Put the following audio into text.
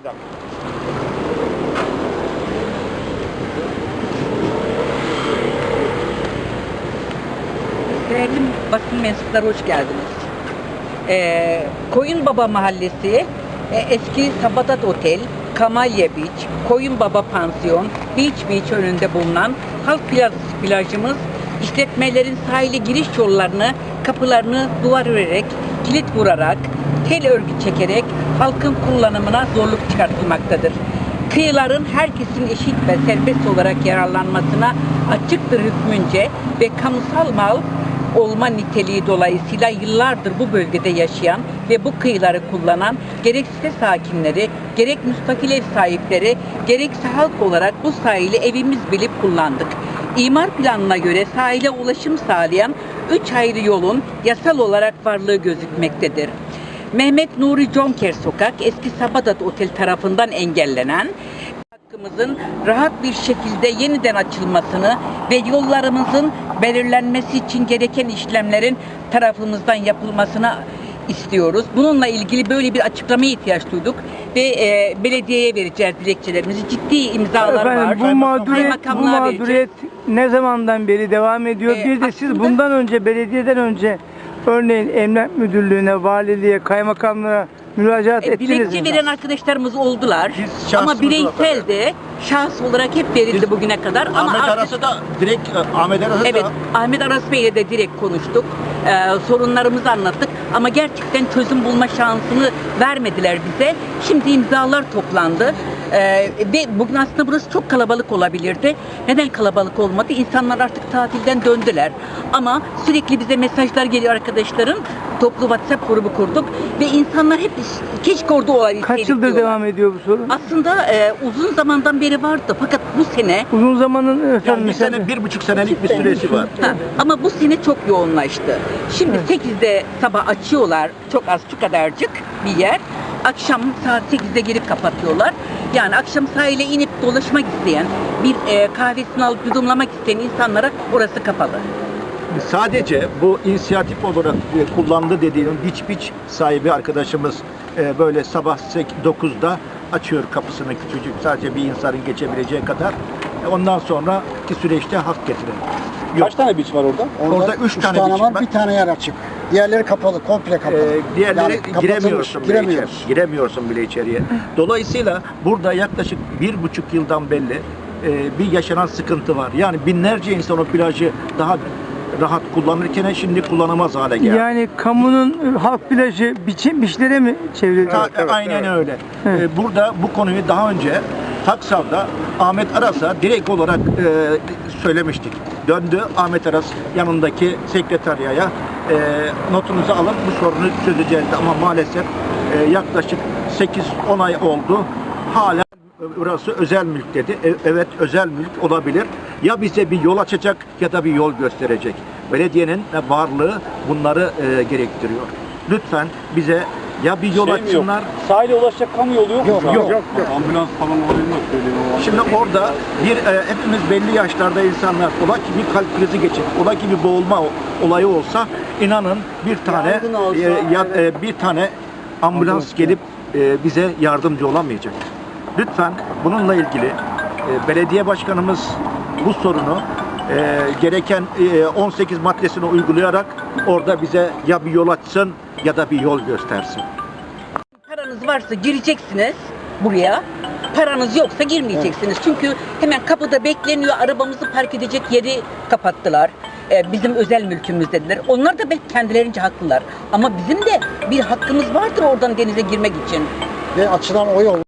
Bir dakika. Değerli basın mensupları hoş geldiniz. Ee, Koyunbaba Mahallesi, e, eski Sabadat Otel, Kamalya Beach, Koyunbaba Pansiyon, Beach Beach önünde bulunan halk plaj, plajımız işletmelerin sahile giriş yollarını, kapılarını duvar örerek, kilit vurarak, tel örgü çekerek halkın kullanımına zorluk çıkartılmaktadır. Kıyıların herkesin eşit ve serbest olarak yararlanmasına açıktır hükmünce ve kamusal mal olma niteliği dolayısıyla yıllardır bu bölgede yaşayan ve bu kıyıları kullanan gerek site sakinleri, gerek müstakil ev sahipleri, gerekse halk olarak bu sahili evimiz bilip kullandık. İmar planına göre sahile ulaşım sağlayan üç ayrı yolun yasal olarak varlığı gözükmektedir. Mehmet Nuri Conker Sokak eski Sabadat Otel tarafından engellenen hakkımızın rahat bir şekilde yeniden açılmasını ve yollarımızın belirlenmesi için gereken işlemlerin tarafımızdan yapılmasını istiyoruz. Bununla ilgili böyle bir açıklamaya ihtiyaç duyduk ve e, belediyeye vereceğiz dilekçelerimizi. Ciddi imzalar var. Efendim bu mağduriyet, bu vereceğiz. mağduriyet ne zamandan beri devam ediyor? Ee, bir de siz bundan önce belediyeden önce örneğin emlak müdürlüğüne, valiliğe, kaymakamlığa müracaat E, ettiniz mi? veren arkadaşlarımız oldular. Biz Ama bireysel de şahs olarak hep verildi Biz- bugüne kadar. Ama Ahmet artık- Aras'ı da direkt e, Ahmet Aras'ı Evet, da Ahmet Aras Bey'le de direkt konuştuk. Ee, sorunlarımızı anlattık. Ama gerçekten çözüm bulma şansını vermediler bize. Şimdi imzalar toplandı. Ee, ve bugün aslında burası çok kalabalık olabilirdi. Neden kalabalık olmadı? İnsanlar artık tatilden döndüler. Ama sürekli bize mesajlar geliyor arkadaşların. Toplu WhatsApp grubu kurduk. Ve insanlar hep keşke orada olabilseydik Kaç yıldır diyorlar. devam ediyor bu sorun? Aslında e, uzun zamandan beri vardı. Fakat bu sene Uzun zamanın efendim yani bir sene, bir buçuk senelik bir süresi var. Ha, ama bu sene çok yoğunlaştı. Şimdi 8'de sabah açıyorlar çok az şu kadarcık bir yer. Akşam saat 8'de gelip kapatıyorlar. Yani akşam sahile inip dolaşmak isteyen, bir e, kahvesini alıp yudumlamak isteyen insanlara orası kapalı. Sadece bu inisiyatif olarak e, kullandı dediğim Beach Beach sahibi arkadaşımız e, böyle sabah 9'da açıyor kapısını küçücük sadece bir insanın geçebileceği kadar. E, Ondan sonraki süreçte hak getirin. Yok. Kaç tane beach var orada? Orada üç tane beach var, var. bir tane yer açık. Diğerleri kapalı, komple kapalı. Ee, diğerleri Yani giremiyorsun bile giremiyoruz. içeri. Giremiyorsun bile içeriye. Dolayısıyla burada yaklaşık bir buçuk yıldan belli e, bir yaşanan sıkıntı var. Yani binlerce insan o plajı daha rahat kullanırken şimdi kullanamaz hale geldi. yani kamunun halk plajı biçim biçlere mi çevrildi? Ta- aynen öyle. Evet. Ee, burada bu konuyu daha önce Taksav'da Ahmet Aras'a direkt olarak e, söylemiştik. Döndü Ahmet Aras yanındaki sekreteriyaya e, notunuzu alın bu sorunu çözeceğiz ama maalesef e, yaklaşık 8-10 ay oldu. Hala burası özel mülk dedi. E- evet özel mülk olabilir. Ya bize bir yol açacak ya da bir yol gösterecek. Belediyenin varlığı bunları e, gerektiriyor. Lütfen bize ya bir yol Şey mi yok? açsınlar Sahile ulaşacak kamu yolu yok, Yok, mu? şu an? yok, yok, Ambulans falan olayı yok söyleyeyim o Şimdi orada bir e, hepimiz belli yaşlarda insanlar ola ki bir kalp krizi geçirip ola ki bir boğulma olayı olsa inanın bir tane olsa, e, ya- e, bir tane ambulans gelip e, bize yardımcı olamayacak. Lütfen bununla ilgili e, belediye başkanımız bu sorunu e, gereken e, 18 maddesini uygulayarak orada bize ya bir yol açsın ya da bir yol göstersin. Paranız varsa gireceksiniz buraya. Paranız yoksa girmeyeceksiniz. Çünkü hemen kapıda bekleniyor. Arabamızı park edecek yeri kapattılar. Ee, bizim özel mülkümüz dediler. Onlar da belki kendilerince haklılar. Ama bizim de bir hakkımız vardır oradan denize girmek için. Ve açılan o yol